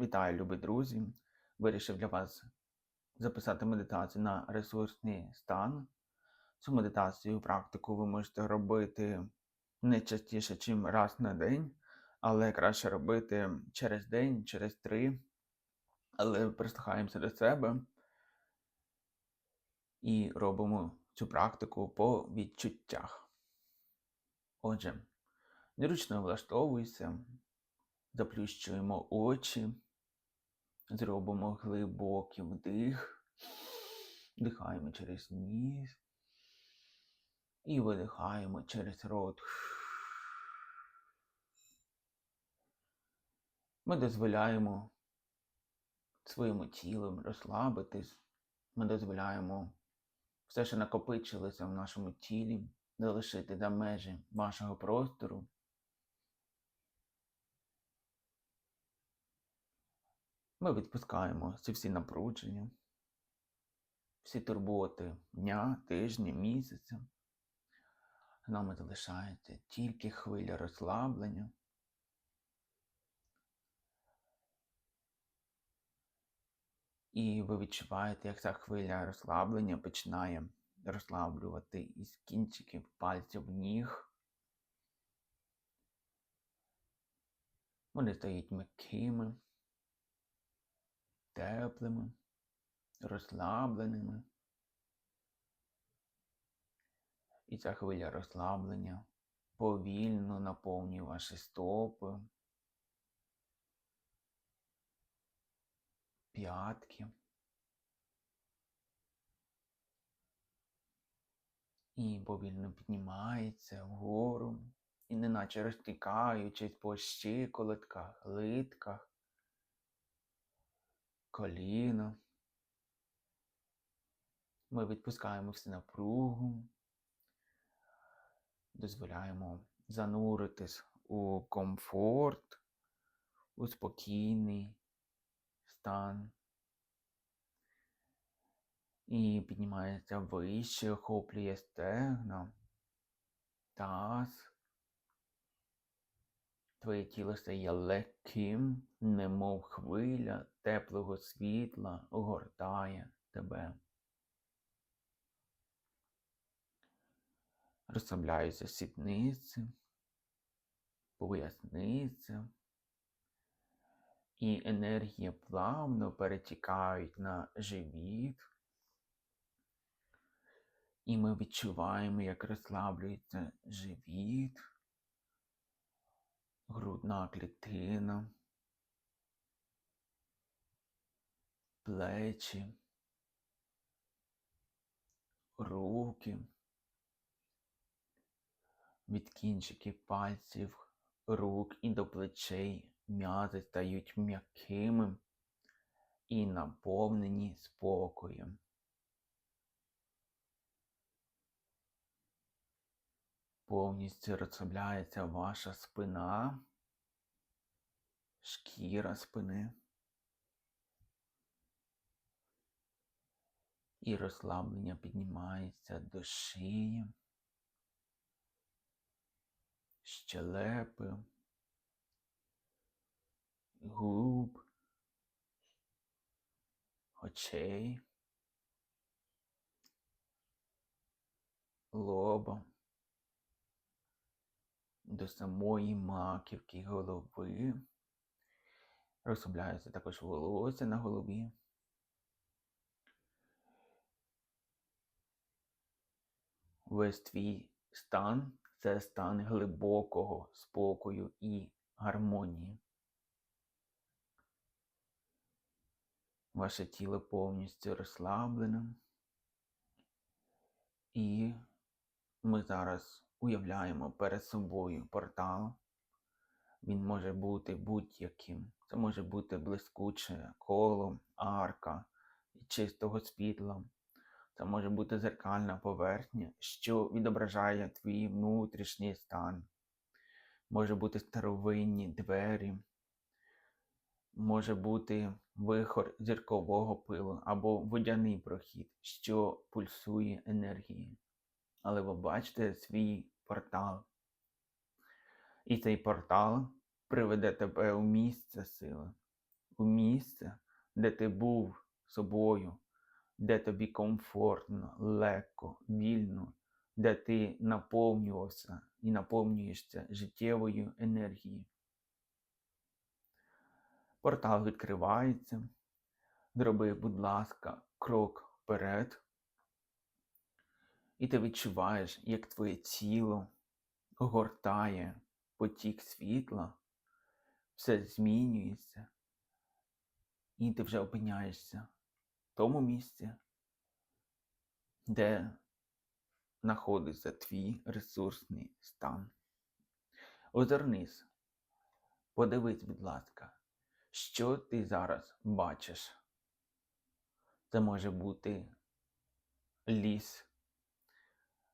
Вітаю, любі друзі! Вирішив для вас записати медитацію на ресурсний стан. Цю медитацію практику ви можете робити не частіше, ніж раз на день, але краще робити через день, через три. Але прислухаємося до себе і робимо цю практику по відчуттях. Отже, зручно влаштовуйся, заплющуємо очі. Зробимо глибокий вдих, вдихаємо через ніс і видихаємо через рот. Ми дозволяємо своєму тілу розслабитись, ми дозволяємо все, що накопичилося в нашому тілі, залишити за межі вашого простору. Ми відпускаємо ці всі напруження, всі турботи дня, тижня, місяця. З нами залишається тільки хвиля розслаблення. І ви відчуваєте, як ця хвиля розслаблення починає розслаблювати із кінчиків пальців ніг. Вони стають м'якими теплими, розслабленими. І ця хвиля розслаблення повільно наповнює ваші стопи, п'ятки. І повільно піднімається вгору, і неначе розтікаючись по щиколотках, литках, коліна. Ми відпускаємо всю напругу, дозволяємо зануритись у комфорт, у спокійний стан. І піднімається вище, охоплює стегна, таз. Твоє тіло стає легким, немов хвиля теплого світла огортає тебе. Розслабляються сідниці, поясниця, і енергія плавно перетікають на живіт. І ми відчуваємо, як розслаблюється живіт грудна клітина, плечі, руки, від кінчиків пальців рук і до плечей м'язи стають м'якими і наповнені спокоєм. Повністю розслабляється ваша спина, шкіра спини. І розслаблення піднімається до шиї, щелепи, губ, очей, лоба до самої маківки голови. Розслабляється також волосся на голові. Весь твій стан це стан глибокого спокою і гармонії. Ваше тіло повністю розслаблене. І ми зараз уявляємо перед собою портал. Він може бути будь-яким. Це може бути блискуче коло, арка чистого світла. Це може бути зеркальна поверхня, що відображає твій внутрішній стан. Може бути старовинні двері, може бути вихор зіркового пилу або водяний прохід, що пульсує енергією але ви бачите свій портал. І цей портал приведе тебе у місце сили, у місце, де ти був собою, де тобі комфортно, легко, вільно, де ти наповнювався і наповнюєшся життєвою енергією. Портал відкривається. Зроби, будь ласка, крок вперед. І ти відчуваєш, як твоє тіло огортає потік світла, все змінюється, і ти вже опиняєшся в тому місці, де знаходиться твій ресурсний стан. Озирнись, подивись, будь ласка, що ти зараз бачиш. Це може бути ліс,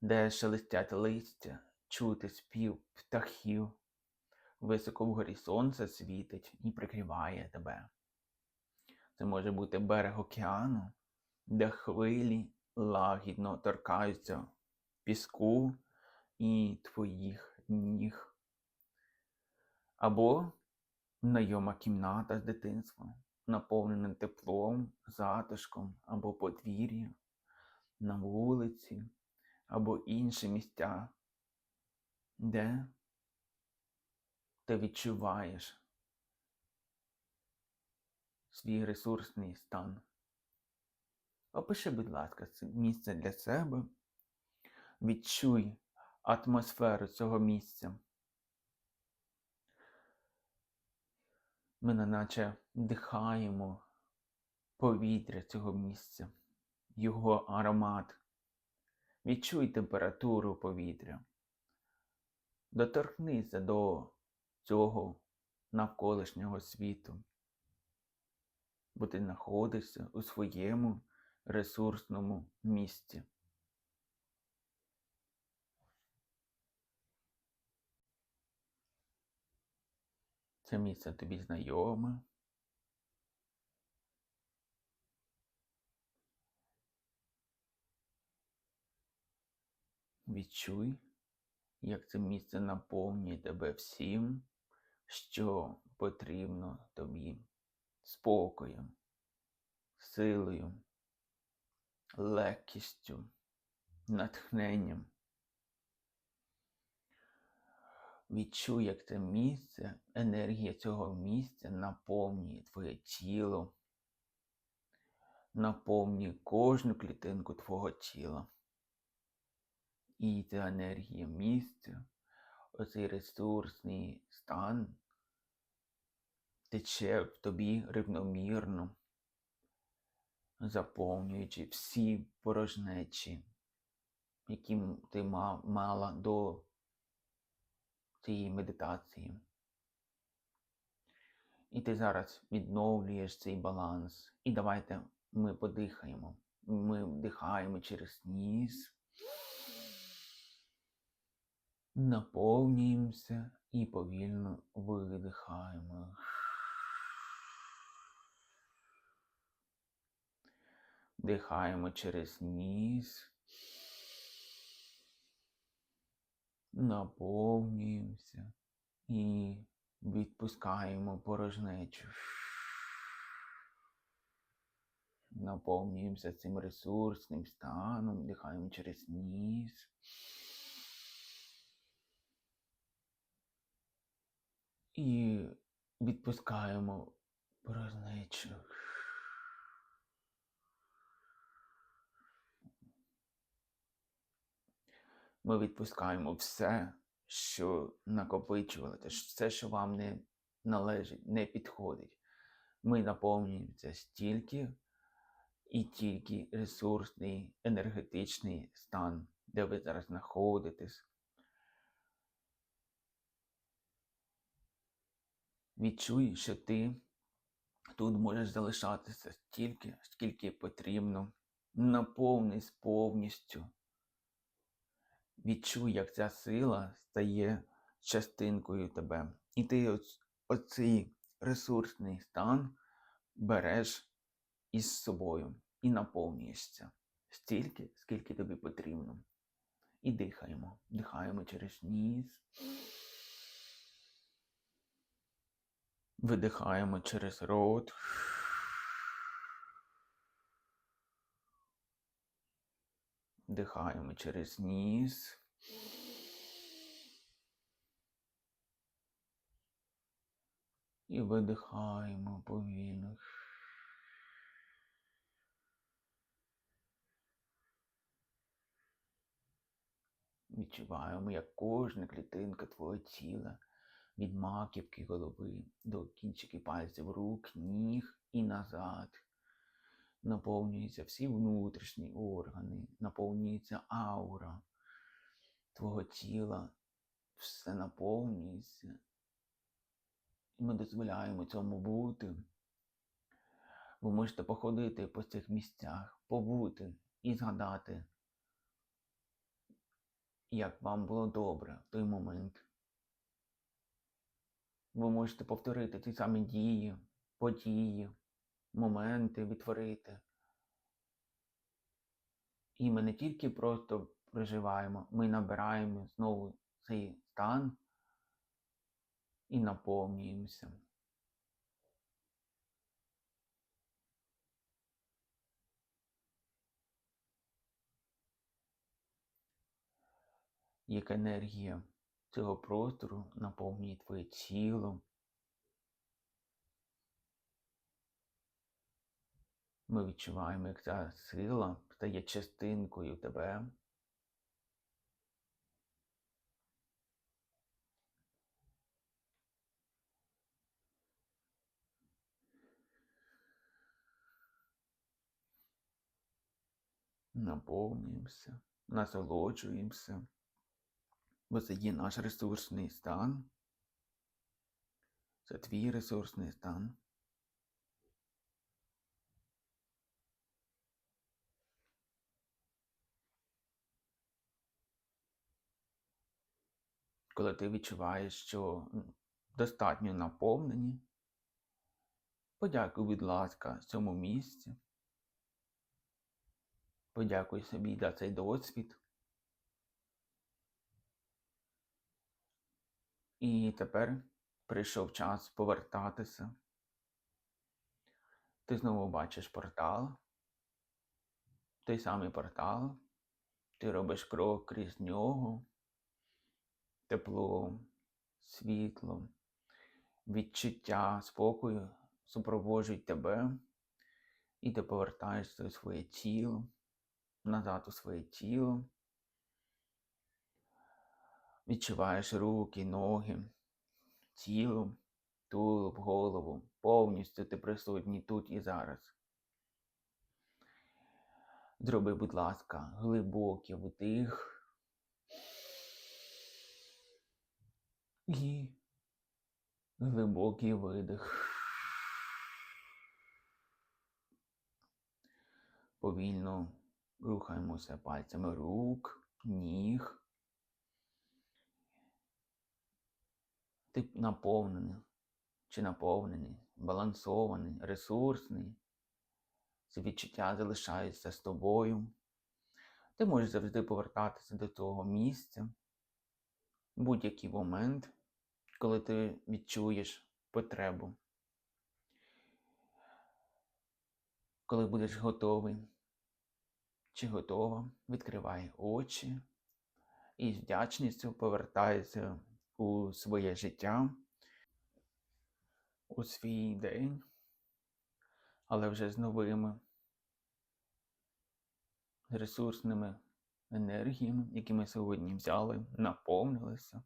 де шелестять листя, чути спів птахів, високо вгорі сонце світить і прикриває тебе. Це може бути берег океану, де хвилі лагідно торкаються піску і твоїх ніг. Або знайома кімната з дитинства, наповнена теплом, затишком або подвір'я, на вулиці, або інші місця, де ти відчуваєш свій ресурсний стан. Опиши, будь ласка, це місце для себе. Відчуй атмосферу цього місця. Ми наче вдихаємо повітря цього місця, його аромат. Відчуй температуру повітря. Доторкнися до цього навколишнього світу, бо ти знаходишся у своєму ресурсному місці. Це місце тобі знайоме. Відчуй, як це місце наповнює тебе всім, що потрібно тобі спокоєм, силою, легкістю, натхненням. Відчуй, як це місце, енергія цього місця наповнює твоє тіло, наповнює кожну клітинку твого тіла. І ця енергія місця, оцей ресурсний стан тече в тобі рівномірно, заповнюючи всі порожнечі, які ти мала до цієї медитації. І ти зараз відновлюєш цей баланс. І давайте ми подихаємо. Ми вдихаємо через ніс, наповнюємося і повільно видихаємо. Вдихаємо через ніс. наповнюємося і відпускаємо порожнечу. Наповнюємося цим ресурсним станом, вдихаємо через ніс. І відпускаємо порожнечу. Ми відпускаємо все, що накопичували, все, що вам не належить, не підходить. Ми наповнюємося стільки і тільки ресурсний, енергетичний стан, де ви зараз знаходитесь. Відчуй, що ти тут можеш залишатися стільки, скільки потрібно. Наповнись повністю. Відчуй, як ця сила стає частинкою тебе. І ти оцей ресурсний стан береш із собою і наповнюєшся стільки, скільки тобі потрібно. І дихаємо. Дихаємо через ніс. Видихаємо через рот. Вдихаємо через ніс. І видихаємо повільно. Відчуваємо, як кожна клітинка твого тіла від маківки голови до кінчиків пальців рук, ніг і назад. Наповнюються всі внутрішні органи, наповнюється аура твого тіла, все наповнюється. І ми дозволяємо цьому бути. Ви можете походити по цих місцях, побути і згадати, як вам було добре в той момент. Ви можете повторити ті самі дії, події, моменти відтворити. І ми не тільки просто проживаємо, ми набираємо знову цей стан і наповнюємося. Як енергія цього простору наповнює твоє тіло. Ми відчуваємо, як ця сила стає частинкою тебе. Наповнюємося, насолоджуємося, бо це є наш ресурсний стан. Це твій ресурсний стан. Коли ти відчуваєш, що достатньо наповнені, подякуй, будь ласка, цьому місці. Подякуй собі за цей досвід. І тепер прийшов час повертатися. Ти знову бачиш портал. Той самий портал. Ти робиш крок крізь нього. Тепло, світло, відчуття спокою супроводжують тебе, і ти повертаєшся у своє тіло, назад у своє тіло. Відчуваєш руки, ноги, тіло, тулуб, голову. Повністю ти присутній тут і зараз. Зроби, будь ласка, глибокий вдих. І глибокий видих. Повільно рухаємося пальцями рук, ніг. Ти наповнений чи наповнений, балансований, ресурсний. Це відчуття залишається з тобою. Ти можеш завжди повертатися до того місця будь-який момент, коли ти відчуєш потребу. Коли будеш готовий чи готова, відкривай очі і з вдячністю повертайся у своє життя, у свій день, але вже з новими ресурсними енергіями, які ми сьогодні взяли, наповнилися.